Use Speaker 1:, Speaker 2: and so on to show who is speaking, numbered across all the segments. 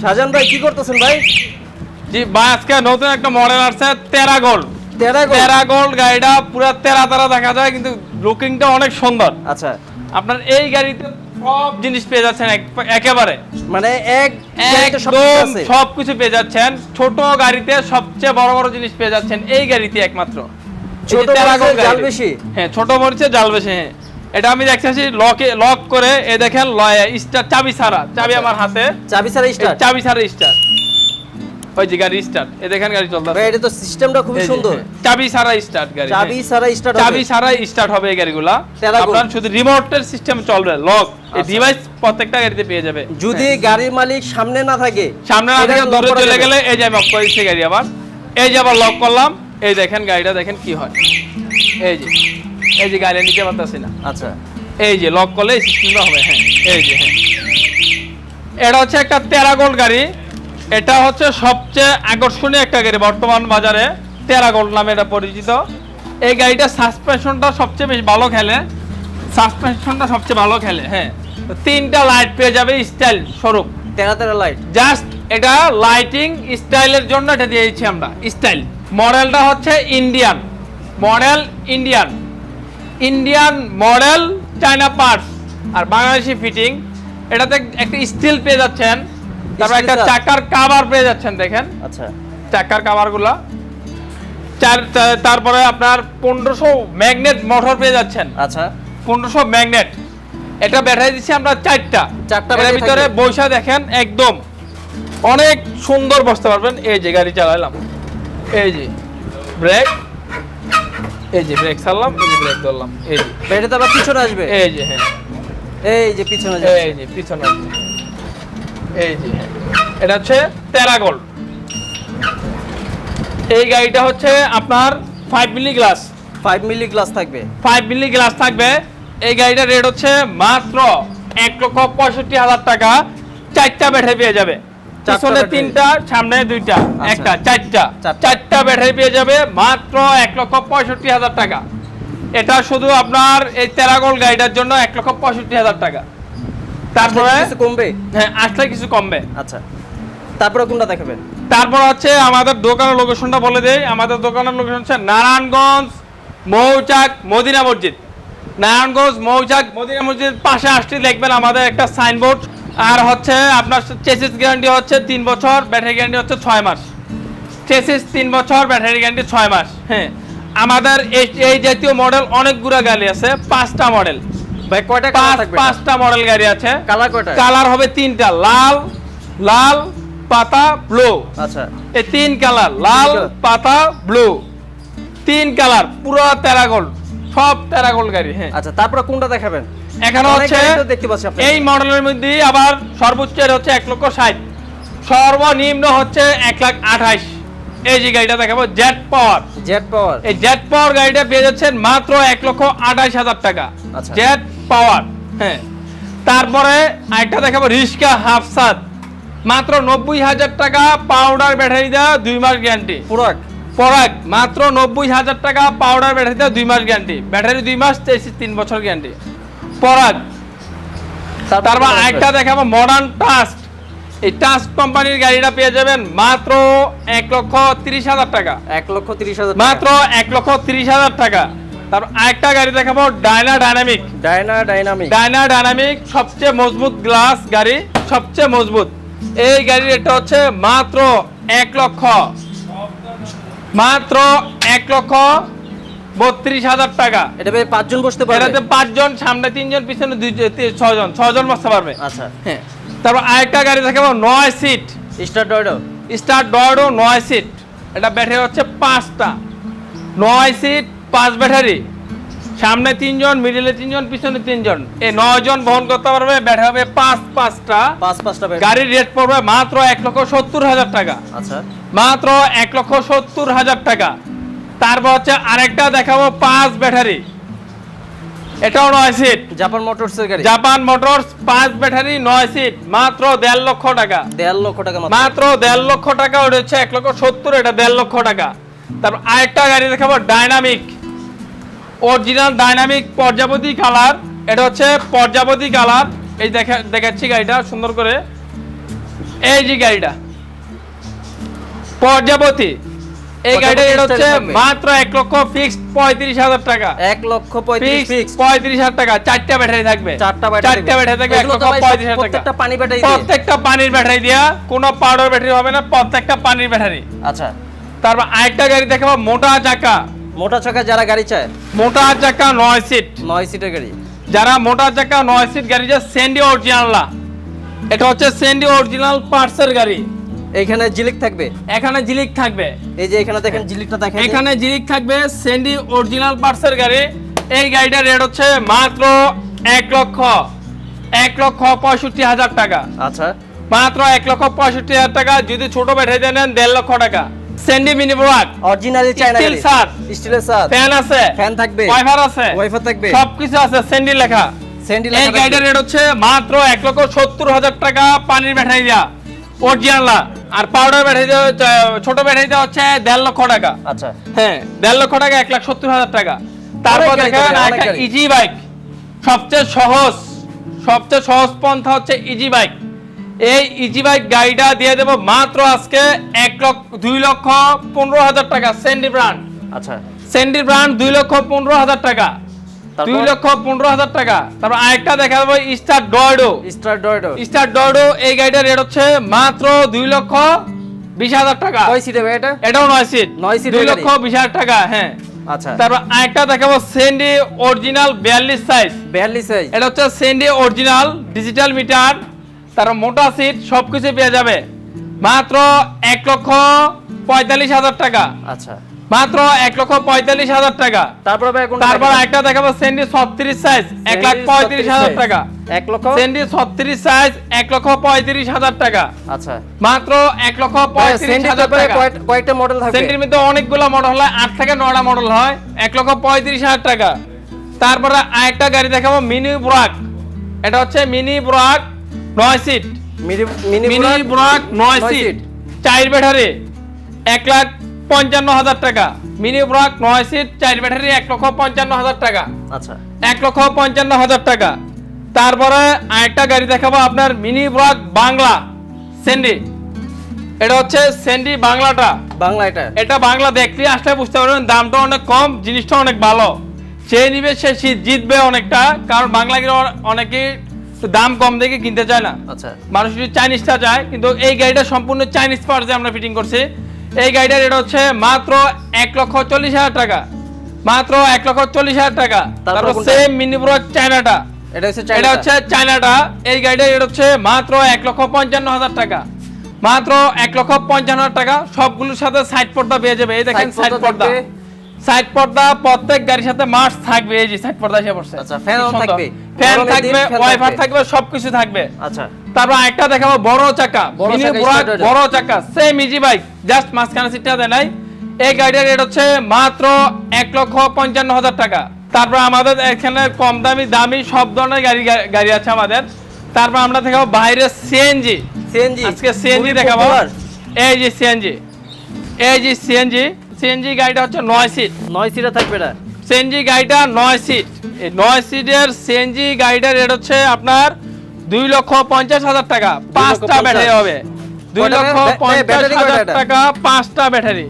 Speaker 1: শাহজাহান ভাই কি করতেছেন ভাই
Speaker 2: জি ভাই আজকে নতুন একটা মডেল আসছে তেরা গোল্ড
Speaker 1: তেরা গোল্ড?
Speaker 2: গাড়িটা পুরো তেরা তেরা দেখা যায় কিন্তু লুকিংটা অনেক সুন্দর
Speaker 1: আচ্ছা
Speaker 2: আপনার এই গাড়িতে সব জিনিস পেয়ে যাচ্ছেন একেবারে
Speaker 1: মানে এক
Speaker 2: একদম
Speaker 1: আছে।
Speaker 2: সব কিছু পেয়ে যাচ্ছেন ছোট গাড়িতে সবচেয়ে বড় বড় জিনিস পেয়ে যাচ্ছেন এই গাড়িতে একমাত্র
Speaker 1: ছোট। বেশি?
Speaker 2: হ্যাঁ ছোট মরিচে জাল বেশি হ্যাঁ এটা আমি দেখতেছি লকে লক করে এ দেখেন স্টার চাবি ছাড়া চাবি
Speaker 1: আচ্ছা।
Speaker 2: আমার হাতে।
Speaker 1: চাবি ছাড়া
Speaker 2: এই
Speaker 1: স্টার্ট
Speaker 2: চাবি ছাড়া স্টার ওই যে গাড়ি স্টার্ট এ দেখেন গাড়ি চলতেছে
Speaker 1: ভাই এটা তো সিস্টেমটা খুবই সুন্দর।
Speaker 2: হ্যাঁ, চাবি ছাড়া স্টার্ট গাড়ি
Speaker 1: চাবি
Speaker 2: হ্যাঁ।
Speaker 1: ছাড়া স্টার্ট
Speaker 2: চাবি ছাড়া স্টার্ট হবে এই গাড়িগুলা। আপনার শুধু রিমোটের সিস্টেম চলবে লক এই
Speaker 1: আচ্ছা।
Speaker 2: ডিভাইস প্রত্যেকটা গাড়িতে পেয়ে যাবে।
Speaker 1: যদি গাড়ির মালিক সামনে না থাকে
Speaker 2: সামনে না থেকে ধরে চলে গেলে এই যে আমি অফ করে গাড়ি আবার। এই যে আবার লক করলাম এই দেখেন গাড়িটা দেখেন কি হয়। এই যে। এই যে গাড়ি নিতে পারতেছি না।
Speaker 1: আচ্ছা।
Speaker 2: এই যে লক করলে সিস্টেমটা হবে হ্যাঁ। এই যে হ্যাঁ। এটা হচ্ছে একটা তেরাগোল্ড গাড়ি। এটা হচ্ছে সবচেয়ে আকর্ষণীয় একটা গাড়ি বর্তমান বাজারে। তেরাগোল্ড নামে এটা পরিচিত। এই গাড়িটা সাসপেনশনটা সবচেয়ে বেশি ভালো খেলে। সাসপেনশনটা সবচেয়ে ভালো খেলে হ্যাঁ। তিনটা লাইট পেয়ে যাবে স্টাইল স্বরূপ
Speaker 1: তেরা তেরা লাইট
Speaker 2: জাস্ট এটা লাইটিং স্টাইলের জন্য এটা দিয়েছি আমরা স্টাইল মডেলটা হচ্ছে Indian model Indian Indian model China parts আর বাংলাদেশি ফিটিং এটাতে একটা স্টিল পেয়ে যাচ্ছেন। তারপর একটা চাকার কাভার পেয়ে যাচ্ছেন দেখেন।
Speaker 1: আচ্ছা।
Speaker 2: চাকার কাভারগুলা চার তারপরে আপনার পনেরোশো ম্যাগনেট মোটর পেয়ে যাচ্ছেন।
Speaker 1: আচ্ছা।
Speaker 2: পনেরোশো ম্যাগনেট এটা ব্যাটারি দিচ্ছি আমরা চারটা।
Speaker 1: চারটা battery
Speaker 2: ভিতরে। বৈশা দেখেন একদম। অনেক সুন্দর বসতে পারবেন। এই যে গাড়ি চালাইলাম। এই যে ব্রেক এই যে ব্রেক ছাড়লাম এই যে ব্রেক ধরলাম এই যে।
Speaker 1: ব্যাটারিতে আবার পিছনে আসবে।
Speaker 2: এই যে হ্যাঁ।
Speaker 1: এই যে পিছনে যাচ্ছে।
Speaker 2: এই যে পিছনে আছে। এই যে হ্যাঁ। এটা হচ্ছে তেরাগোল্ড এই গাড়িটা হচ্ছে আপনার five milli glass
Speaker 1: 5 milli glass থাকবে।
Speaker 2: ফাইভ মিলি গ্লাস থাকবে। এই গাড়িটার রেট হচ্ছে মাত্র এক লক্ষ পঁয়ষট্টি হাজার টাকা। চারটা ব্যাটারি পেয়ে যাবে। পিছনে তিনটা সামনে দুইটা
Speaker 1: আচ্ছা।
Speaker 2: একটা চারটা।
Speaker 1: চারটা।
Speaker 2: চারটা ব্যাটারি পেয়ে যাবে মাত্র এক লক্ষ পঁয়ষট্টি হাজার টাকা। এটা শুধু আপনার এই তেরাগোল গাড়িটার জন্য এক লক্ষ পঁয়ষট্টি হাজার টাকা। তারপরে
Speaker 1: কমবে?
Speaker 2: হ্যাঁ আসলে কিছু কমবে।
Speaker 1: আচ্ছা। তারপরে কোনটা দেখাবেন?
Speaker 2: তারপর হচ্ছে আমাদের দোকানের লোকেশনটা বলে দেই। আমাদের দোকানের লোকেশন হচ্ছে নারায়ণগঞ্জ মৌচাক মদিনা মসজিদ। নারায়ণগঞ্জ মৌচাক মদিনা মসজিদ পাশে আসতে দেখবেন আমাদের একটা সাইনবোর্ড আর হচ্ছে আপনার চেসিস গ্যারান্টি হচ্ছে তিন বছর ব্যাটারি গ্যারান্টি হচ্ছে ছয় মাস। চেসিস তিন বছর ব্যাটারি গ্যারান্টি ছয় মাস হ্যাঁ। আমাদের এই জাতীয় মডেল অনেকগুলো গাড়ি আছে পাঁচটা মডেল
Speaker 1: ভাই কয়টা কালার থাকবে
Speaker 2: পাঁচটা মডেল গাড়ি আছে।
Speaker 1: কালার কয়টা?
Speaker 2: কালার হবে তিনটা লাল লাল পাতা ব্লু
Speaker 1: আচ্ছা।
Speaker 2: এই তিন কালার লাল পাতা ব্লু তিন কালার পুরো তেরাগোল্ড সব তেরাগোল্ড গাড়ি হ্যাঁ।
Speaker 1: আচ্ছা তারপরে কোনটা দেখাবেন?
Speaker 2: এখানে হচ্ছে এই মডেলের মধ্যে আবার সর্বোচ্চ এর হচ্ছে এক লক্ষ ষাট। সর্বনিম্ন হচ্ছে এক লাখ আঠাইশ। এই যে গাড়িটা দেখাবো জেট পাওয়ার
Speaker 1: জেট পাওয়ার
Speaker 2: এই জেট পাওয়ার গাড়িটা পেয়ে যাচ্ছেন মাত্র এক লক্ষ আঠাইশ হাজার টাকা।
Speaker 1: আচ্ছা।
Speaker 2: জেট পাওয়ার হ্যাঁ। তারপরে আরেকটা দেখাবো রিস্কা হাফসাদ মাত্র নব্বই হাজার টাকা পাউডার ব্যাটারি দেওয়া দুই মাস গ্যারান্টি
Speaker 1: পুরাক
Speaker 2: পরাগ মাত্র নব্বই হাজার টাকা পাউডার ব্যাটারি দেওয়া দুই মাস গ্যারান্টি ব্যাটারি দুই মাস তিন বছর গ্যারান্টি পরাগ। তারপর আরেকটা দেখাবো মডার্ন টাস্ক এই টাস্ক কোম্পানির গাড়িটা পেয়ে যাবেন মাত্র এক লক্ষ তিরিশ হাজার টাকা।
Speaker 1: এক লক্ষ তিরিশ হাজার
Speaker 2: মাত্র এক লক্ষ তিরিশ হাজার টাকা। তারপর আরেকটা গাড়ি দেখাবো Dyna dynamic
Speaker 1: Dyna dynamic
Speaker 2: Dyna dynamic সবচেয়ে মজবুত গ্লাস গাড়ি সবচেয়ে মজবুত। এই গাড়ির এটা হচ্ছে মাত্র এক লক্ষ। মাত্র এক লক্ষ বত্রিশ হাজার টাকা।
Speaker 1: এটা পাঁচজন বসতে পারবে?
Speaker 2: এটাতে পাঁচজন সামনে তিনজন পিছনে দুই ছজন ছজন বসতে পারবে।
Speaker 1: আচ্ছা।
Speaker 2: হ্যাঁ। তারপর আরেকটা গাড়ি দেখাবো নয় সিট।
Speaker 1: স্টার ডয়ডো?
Speaker 2: স্টার ডয়ডো নয় সিট। এটা ব্যাটারি হচ্ছে পাঁচটা। নয় সিট পাঁচ ব্যাটারি। সামনে তিনজন মিডিলে তিনজন পিছনে তিনজন। এই নয় জন বহন করতে পারবে ব্যাটারি হবে পাঁচ পাঁচটা।
Speaker 1: পাঁচ পাঁচটা
Speaker 2: গাড়ির রেট পড়বে মাত্র এক লক্ষ সত্তর হাজার টাকা।
Speaker 1: আচ্ছা।
Speaker 2: মাত্র এক লক্ষ সত্তর হাজার টাকা। তারপর হচ্ছে আরেকটা দেখাবো পাঁচ ব্যাটারি। এটাও নয় সিট।
Speaker 1: জাপান মোটরস এর গাড়ি।
Speaker 2: জাপান মোটরস পাঁচ ব্যাটারি নয় সিট মাত্র দেড় লক্ষ টাকা।
Speaker 1: দেড় লক্ষ টাকা মাত্র।
Speaker 2: দেড় লক্ষ টাকা ওটা হচ্ছে এক লক্ষ সত্তর এটা দেড় লক্ষ টাকা। তারপর আরেকটা গাড়ি দেখাবো ডাইনামিক। অরিজিনাল ডাইনামিক পর্যাপতি কালার এটা হচ্ছে পর্যাপতি কালার। এই দেখা দেখাচ্ছি গাড়িটা সুন্দর করে। এই যে গাড়িটা। পর্যাবতী এই গাড়িটা এটা হচ্ছে মাত্র এক লক্ষ ফিক্সড পঁয়ত্রিশ হাজার টাকা।
Speaker 1: এক লক্ষ পঁয়ত্রিশ
Speaker 2: হাজার টাকা চারটা ব্যাটারি থাকবে।
Speaker 1: চারটা
Speaker 2: চারটা ব্যাটারি থাকবে এক লক্ষ পঁয়ত্রিশ হাজার টাকা।
Speaker 1: পানি ব্যাটারি
Speaker 2: প্রত্যেকটা পানির ব্যাটারি দিয়া কোনো পাউডার ব্যাটারি হবে না প্রত্যেকটা পানির ব্যাটারি
Speaker 1: আচ্ছা।
Speaker 2: তারপর আরেকটা গাড়ি দেখাবো মোটা চাকা।
Speaker 1: মোটা চাকা যারা গাড়ি চায়?
Speaker 2: মোটা চাকা নয় সিট
Speaker 1: নয় সিটের গাড়ি।
Speaker 2: যারা মোটা চাকা নয় সিট গাড়ি যে সেন্ডি অরিজিনাল এটা হচ্ছে সেন্ডি অরিজিনাল পার্টসের গাড়ি।
Speaker 1: এইখানে জিলিক থাকবে?
Speaker 2: এখানে জিলিক থাকবে।
Speaker 1: এই যে এখানে দেখেন জিলিকটা দেখেন
Speaker 2: এখানে জিলিক থাকবে সেন্ডি অরিজিনাল পার্টসের গাড়ি। এই গাড়িটার রেট হচ্ছে মাত্র এক লক্ষ। এক লক্ষ পঁয়ষট্টি হাজার টাকা।
Speaker 1: আচ্ছা।
Speaker 2: মাত্র এক লক্ষ পঁয়ষট্টি হাজার টাকা। যদি ছোট ব্যাটারি নেন দেড় লক্ষ টাকা। সেন্ডি মিনি ব্রাক
Speaker 1: অরিজিনালি চায়না
Speaker 2: Steel
Speaker 1: গাড়ি।
Speaker 2: ছাদ।
Speaker 1: স্টিলের সাথ
Speaker 2: ফ্যান আছে।
Speaker 1: ফ্যান থাকবে।
Speaker 2: ওয়াইফার আছে।
Speaker 1: ওয়াইফার থাকবে।
Speaker 2: সবকিছু আছে সেন্ডি লেখা।
Speaker 1: স্যান্ডি
Speaker 2: এই গাড়িটার রেট হচ্ছে মাত্র এক লক্ষ সত্তর হাজার টাকা পানির ব্যাটারি দেওয়া অরিজিনাল আর পাউডার ব্যাটারি ছোট ব্যাটারি দেওয়া হচ্ছে দেড় লক্ষ টাকা।
Speaker 1: আচ্ছা।
Speaker 2: হ্যাঁ দেড় লক্ষ টাকা এক লাখ সত্তর হাজার টাকা। তারপর দেখেন একটা ইজি বাইক সবচেয়ে সহজ সবচেয়ে সহজ পন্থা হচ্ছে ইজি বাইক এই ইজি বাইক গাড়িটা দিয়ে দেবো মাত্র আজকে এক লক্ষ দুই লক্ষ পনেরো হাজার টাকা। সেন্ডি ব্র্যান্ড
Speaker 1: আচ্ছা।
Speaker 2: সেন্ডি ব্র্যান্ড দুই লক্ষ পনেরো হাজার টাকা? দুই লক্ষ পনেরো হাজার টাকা। তারপর আরেকটা দেখা যাব স্টার ডয়ডো
Speaker 1: স্টার ডয়ডো
Speaker 2: স্টার ডয়ডো এই গাড়িটার রেট হচ্ছে মাত্র দুই লক্ষ বিশ হাজার টাকা।
Speaker 1: কয় সিটে এটা?
Speaker 2: এটাও নয় সিট
Speaker 1: নয় সিটের
Speaker 2: দুই। লক্ষ বিশ হাজার টাকা হ্যাঁ।
Speaker 1: আচ্ছা।
Speaker 2: তারপর আরেকটা দেখাবো সেন্ডি অরিজিনাল বিয়াল্লিশ সাইজ
Speaker 1: বিয়াল্লিশ সাইজ
Speaker 2: এটা হচ্ছে সেন্ডি অরিজিনাল ডিজিটাল মিটার তার মোটা সিট সবকিছু পেয়ে যাবে। মাত্র এক লক্ষ পঁয়তাল্লিশ হাজার টাকা।
Speaker 1: আচ্ছা।
Speaker 2: মাত্র এক লক্ষ পঁয়তাল্লিশ হাজার টাকা।
Speaker 1: তারপর
Speaker 2: তারপর একটা দেখাবো সেন্ডি ছত্রিশ সাইজ এক লাখ পঁয়ত্রিশ হাজার টাকা।
Speaker 1: এক লক্ষ?
Speaker 2: সেন্ডি ছত্রিশ সাইজ এক লক্ষ পঁয়ত্রিশ হাজার টাকা।
Speaker 1: আচ্ছা।
Speaker 2: মাত্র এক লক্ষ পঁয়ত্রিশ হাজার টাকা।
Speaker 1: কয়েকটা মডেল
Speaker 2: সেন্টির মধ্যে অনেকগুলো মডেল হয় আট থেকে নয়টা মডেল হয় এক লক্ষ পঁয়ত্রিশ হাজার টাকা। তারপরে আরেকটা গাড়ি দেখাবো মিনি ব্রাক এটা হচ্ছে মিনি ব্রাক নয় সিট
Speaker 1: মিনি মিনি ব্রাক,
Speaker 2: নয় সিট। চার ব্যাটারি এক লাখ পঞ্চান্ন হাজার টাকা। মিনি ব্রাক নয় সিট চার ব্যাটারি এক লক্ষ পঞ্চান্ন হাজার টাকা।
Speaker 1: আচ্ছা।
Speaker 2: এক লক্ষ পঞ্চান্ন হাজার টাকা। তারপরে আরেকটা গাড়ি দেখাবো আপনার মিনি ব্রাক বাংলা সেন্ডি এটা হচ্ছে সেন্ডি বাংলাটা।
Speaker 1: বাংলা এটা?
Speaker 2: এটা বাংলা দেখলে আসলে বুঝতে পারবেন দামটা অনেক কম জিনিসটা অনেক ভালো। সে নিবে সে জিতবে অনেকটা কারণ বাংলা গিয়ে অনেকে দাম কম দেখে কিনতে চায় না।
Speaker 1: আচ্ছা।
Speaker 2: মানুষ যদি চাইনিজটা চায় কিন্তু এই গাড়িটা সম্পূর্ণ চাইনিজ পার্টসে আমরা ফিটিং করছি। এই গাড়িটার রেট হচ্ছে মাত্র এক লক্ষ চল্লিশ হাজার টাকা। মাত্র এক লক্ষ চল্লিশ হাজার টাকা।
Speaker 1: তারপর
Speaker 2: সেম মিনি চায়নাটা
Speaker 1: এটা হচ্ছে
Speaker 2: এটা হচ্ছে চায়নাটা এই গাড়িটার রেট হচ্ছে মাত্র এক লক্ষ পঞ্চান্ন হাজার টাকা। মাত্র এক লক্ষ পঞ্চান্ন হাজার টাকা। সবগুলোর সাথে সাইড পর্দা পেয়ে যাবে। এই দেখেন সাইড
Speaker 1: পর্দা।
Speaker 2: সাইড পর্দা। প্রত্যেক গাড়ির সাথে মাস্ক থাকবে। এই যে সাইড পর্দা এসে পড়ছে।
Speaker 1: আচ্ছা, থাকবে।
Speaker 2: ফ্যান থাকবে।
Speaker 1: থাকবে
Speaker 2: সবকিছু থাকবে।
Speaker 1: আচ্ছা।
Speaker 2: তারপর একটা দেখাবো বড় চাকা।
Speaker 1: বড় চাকা,
Speaker 2: সেম ইজি বাইক জাস্ট মাঝখানে সিটটা দেয় নাই। এই গাড়িটার রেট হচ্ছে মাত্র এক লক্ষ পঞ্চান্ন হাজার টাকা। তারপর আমাদের এখানে কম দামি দামি সব ধরনের গাড়ি গাড়ি আছে আমাদের। তারপর আমরা দেখাবো বাইরে সিএনজি
Speaker 1: সিএনজি
Speaker 2: আজকে সিএনজি দেখাবো। এই যে সিএনজি এই যে সিএনজি সিএনজি গাড়িটা হচ্ছে নয় সিট
Speaker 1: নয় সিটে থাকবে এটা।
Speaker 2: সিএনজি গাড়িটা নয় সিট এই নয় সিটের সিএনজি গাড়িটার রেট হচ্ছে আপনার দুই লক্ষ পঞ্চাশ হাজার টাকা। পাঁচটা ব্যাটারি হবে। দুই লক্ষ পঞ্চাশ হাজার টাকা পাঁচটা ব্যাটারি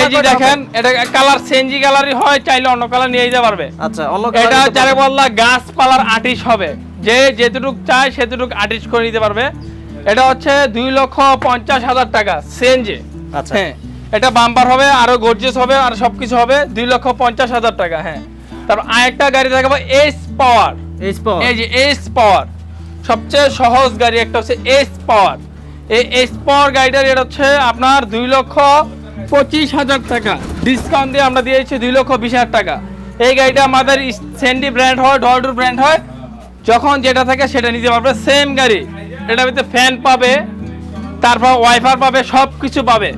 Speaker 2: এই যে দেখেন এটা কালার সিএনজি কালারই হয় চাইলে অন্য কালার নিয়ে যেতে পারবে।
Speaker 1: আচ্ছা
Speaker 2: এটা যারে বললা গাছপালার আর্টিস্ট হবে যে যেটুক চায় সেটুক আর্টিস্ট করে নিতে পারবে। এটা হচ্ছে দুই লক্ষ পঞ্চাশ হাজার টাকা সিএনজি
Speaker 1: আচ্ছা।
Speaker 2: হ্যাঁ এটা বাম্পার হবে আরও গর্জিয়াস হবে আর সবকিছু হবে দুই লক্ষ পঞ্চাশ হাজার টাকা হ্যাঁ। তারপর আরেকটা গাড়ি দেখাবো এস পাওয়ার
Speaker 1: এইচ পাওয়ার
Speaker 2: এই যে এস পাওয়ার সবচেয়ে সহজ গাড়ি একটা হচ্ছে এস পাওয়ার এই এস পাওয়ার গাড়িটার রেট হচ্ছে আপনার দুই লক্ষ পঁচিশ হাজার টাকা। ডিসকাউন্ট দিয়ে আমরা দিয়েছি দুই লক্ষ বিশ হাজার টাকা। এই গাড়িটা আমাদের স্যান্ডি ব্র্যান্ড হয় ডলডুর ব্র্যান্ড হয়। যখন যেটা থাকে সেটা নিতে পারবে। সেম গাড়ি। এটার ভিতরে ফ্যান পাবে তারপর ওয়াইফার পাবে সব কিছু পাবে।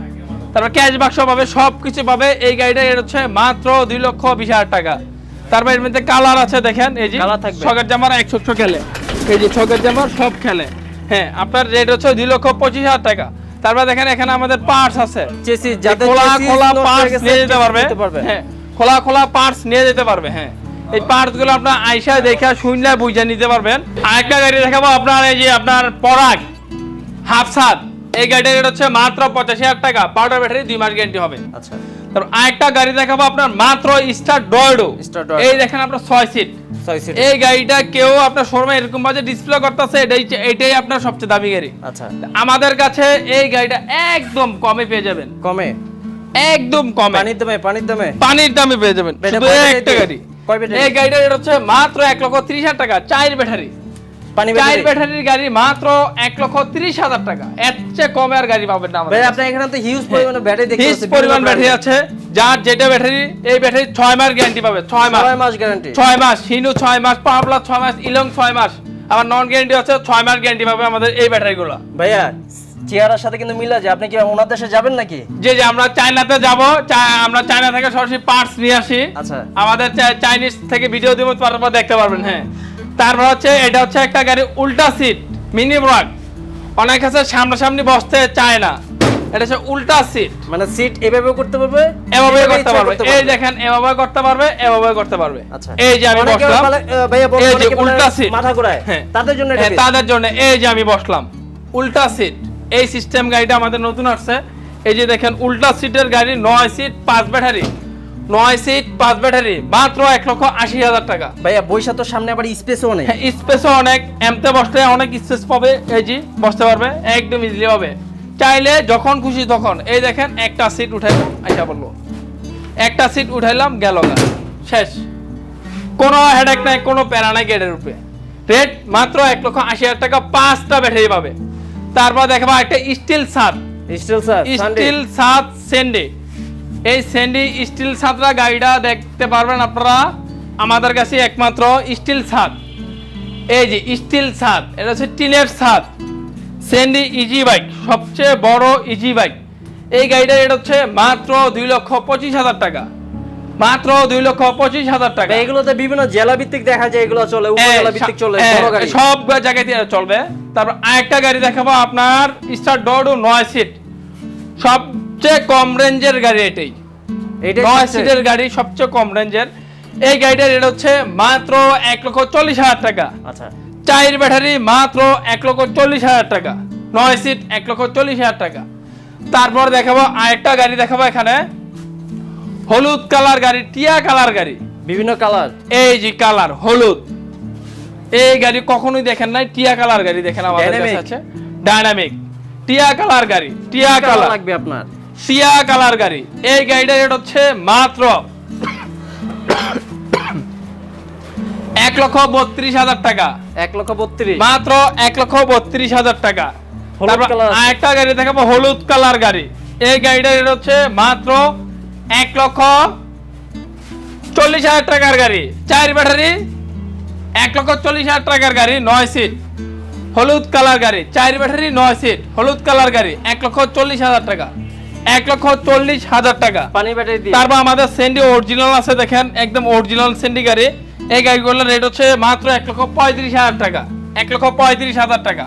Speaker 2: তারপর ক্যাশ বাক্স পাবে সব কিছু পাবে। এই গাড়িটা এর হচ্ছে মাত্র দুই লক্ষ বিশ হাজার টাকা। তারপর এর মধ্যে কালার আছে দেখেন এই যে। ছকের জামার একশো একশো খেলে। এই যে ছকের জামার সব খেলে। হ্যাঁ আপনার রেট হচ্ছে দুই লক্ষ পঁচিশ হাজার টাকা। তারপর দেখেন এখানে আমাদের পার্টস আছে। এই
Speaker 1: যাদের
Speaker 2: খোলা খোলা পার্টস নিয়ে যেতে পারবে। হ্যাঁ খোলা খোলা পার্টস নিয়ে যেতে পারবে হ্যাঁ। এই পার্টসগুলো আপনার আইসা দেখে শুনলে বুঝে নিতে পারবেন। আরেকটা গাড়ি দেখাবো আপনার এই যে আপনার পরাগ হাফসাদ। এই গাড়িটার রেট হচ্ছে মাত্র পঁচাশি হাজার টাকা। পাউডার ব্যাটারি দুই মাস গ্যারান্টি হবে।
Speaker 1: আচ্ছা।
Speaker 2: তারপর আরেকটা গাড়ি দেখাবো আপনার মাত্র স্টার ডয়েডো। এই দেখেন আপনার ছয় সিট। এই গাড়িটা কেউ আপনার শোরুমে এরকম বাজে ডিসপ্লে করতেছে এটাই এটাই আপনার সবচেয়ে দামি গাড়ি।
Speaker 1: আচ্ছা।
Speaker 2: আমাদের কাছে এই গাড়িটা একদম কমে পেয়ে যাবেন।
Speaker 1: কমে?
Speaker 2: একদম কমে।
Speaker 1: পানির দামে পানির দামে?
Speaker 2: পানির দামে পেয়ে যাবেন। শুধু একটা গাড়ি। এই গাড়িটা রেট হচ্ছে মাত্র এক লক্ষ ত্রিশ হাজার টাকা চার ব্যাটারি। চার ব্যাটারির গাড়ি মাত্র এক লক্ষ ত্রিশ হাজার টাকা। এর চেয়ে কমে আর গাড়ি পাবেন না আমাদের।
Speaker 1: আপনার এখানে তো হিউজ পরিমাণে ব্যাটারি দেখতে
Speaker 2: হিস পরিমাণ ব্যাটারি আছে। যার যেটা ব্যাটারি এই ব্যাটারি ছয় মাস গ্যারান্টি পাবে ছয় মাস।
Speaker 1: ছয় মাস গ্যারান্টি
Speaker 2: ছয় মাস হিনু ছয় মাস পাওয়ার ছয় মাস ইলং ছয় মাস। আবার নন গ্যারান্টি আছে ছয় মাস গ্যারান্টি পাবে আমাদের এই ব্যাটারিগুলো
Speaker 1: ভাইয়া সাথে কিন্তু মিলা যায় আপনি কি ওনার দেশে যাবেন নাকি?
Speaker 2: যে যে আমরা চায়নাতে যাব আমরা চায়না থেকে সরাসরি পার্টস নিয়ে আসি।
Speaker 1: আচ্ছা।
Speaker 2: আমাদের চাইনিজ থেকে ভিডিও দিব তারপর দেখতে পারবেন হ্যাঁ। তারপর হচ্ছে এটা হচ্ছে একটা গাড়ি উল্টা সিট মিনি ব্রাক অনেক আছে সামনাসামনি বসতে চায় না। এটা হচ্ছে উল্টা সিট।
Speaker 1: মানে সিট এভাবে করতে পারবে?
Speaker 2: এভাবে করতে পারবে। এই দেখেন এভাবে করতে পারবে এভাবে করতে পারবে।
Speaker 1: আচ্ছা।
Speaker 2: এই যে আমি বসলাম।
Speaker 1: ভাইয়া বলে-
Speaker 2: এই যে উল্টা সিট।
Speaker 1: মাথা ঘোরায়।
Speaker 2: হ্যাঁ।
Speaker 1: তাদের জন্য এটা
Speaker 2: হ্যাঁ, তাদের জন্য। এই যে আমি বসলাম। উল্টা সিট। এই সিস্টেম গাড়িটা আমাদের নতুন আসছে। এই যে দেখেন উল্টা সিটের গাড়ি নয় সিট পাঁচ ব্যাটারি। নয় সিট পাঁচ ব্যাটারি মাত্র এক লক্ষ আশি হাজার টাকা।
Speaker 1: ভাইয়া বৈশা তো সামনে আবার স্পেসও নেই
Speaker 2: হ্যাঁ স্পেসও অনেক। এমতে বসলে অনেক স্পেস পাবে। এই যে বসতে পারবে। একদম ইজিলি হবে চাইলে যখন খুশি তখন। এই দেখেন একটা সিট উঠাইলাম আইসা বলল। একটা সিট উঠাইলাম গেল শেষ। কোনো হেডেক নাই কোনো প্যারা নাই গেটের উপরে। রেট মাত্র এক লক্ষ আশি হাজার টাকা পাঁচটা ব্যাটারি পাবে। তারপর দেখাবো একটা স্টিল ছাদ।
Speaker 1: স্টিল স্যার
Speaker 2: স্টিল ছাদ সেন্ডি এই সেন্ডি স্টিল ছাদরা গাড়িটা দেখতে পারবেন আপনারা। আমাদের কাছে একমাত্র স্টিল ছাদ। এই যে স্টিল ছাদ এটা হচ্ছে টিনের ছাদ। সেন্ডি ইজি বাইক সবচেয়ে বড় ইজি বাইক এই গাড়িটা এটা হচ্ছে মাত্র দুই লক্ষ পঁচিশ হাজার টাকা। মাত্র দুই লক্ষ পঁচিশ হাজার টাকা।
Speaker 1: এগুলোতে বিভিন্ন জেলা ভিত্তিক দেখা যায় এগুলো চলে উপজেলা ভিত্তিক চলে
Speaker 2: হ্যাঁ, সব জায়গায় চলবে। তারপর আরেকটা গাড়ি দেখাবো আপনার স্টার ডোডো নয় সিট সবচেয়ে কম রেঞ্জের গাড়ি এটাই। নয় সিটের গাড়ি সবচেয়ে কম রেঞ্জের এই গাড়িটার রেট হচ্ছে মাত্র এক লক্ষ চল্লিশ হাজার টাকা।
Speaker 1: আচ্ছা।
Speaker 2: চায়ের ব্যাটারি মাত্র এক লক্ষ চল্লিশ হাজার টাকা। নয় সিট এক লক্ষ চল্লিশ হাজার টাকা। তারপর দেখাবো আরেকটা গাড়ি দেখাবো এখানে। হলুদ কালার গাড়ি টিয়া কালার গাড়ি।
Speaker 1: বিভিন্ন কালার।
Speaker 2: এই যে কালার হলুদ। এই গাড়ি কখনোই দেখেন নাই টিয়া কালার গাড়ি দেখেন আমাদের কাছে। আছে। ডাইনামিক টিয়া কালার গাড়ি টিয়া কালার।
Speaker 1: লাগবে আপনার।
Speaker 2: টিয়া কালার গাড়ি। এই গাড়িটার রেট হচ্ছে মাত্র এক লক্ষ বত্রিশ হাজার টাকা।
Speaker 1: এক লক্ষ বত্রিশ।
Speaker 2: মাত্র এক লক্ষ বত্রিশ হাজার টাকা।
Speaker 1: কালার
Speaker 2: গাড়ি দেখাবো হলুদ কালার গাড়ি। এই গাড়িটার রেট হচ্ছে মাত্র এক লক্ষ চল্লিশ হাজার টাকার গাড়ি। চার ব্যাটারি এক লক্ষ চল্লিশ হাজার টাকার গাড়ি নয় সিট। হলুদ কালার গাড়ি চার ব্যাটারি নয় সিট। হলুদ কালার গাড়ি এক লক্ষ চল্লিশ হাজার টাকা। এক লক্ষ চল্লিশ হাজার টাকা।
Speaker 1: পানি ব্যাটারি দিয়ে।
Speaker 2: তারপর আমাদের সেন্ডি অরিজিনাল আছে দেখেন একদম অরিজিনাল সেন্ডি গাড়ি। এই গাড়িগুলোর রেট হচ্ছে মাত্র এক লক্ষ পঁয়ত্রিশ হাজার টাকা। এক লক্ষ পঁয়ত্রিশ হাজার টাকা।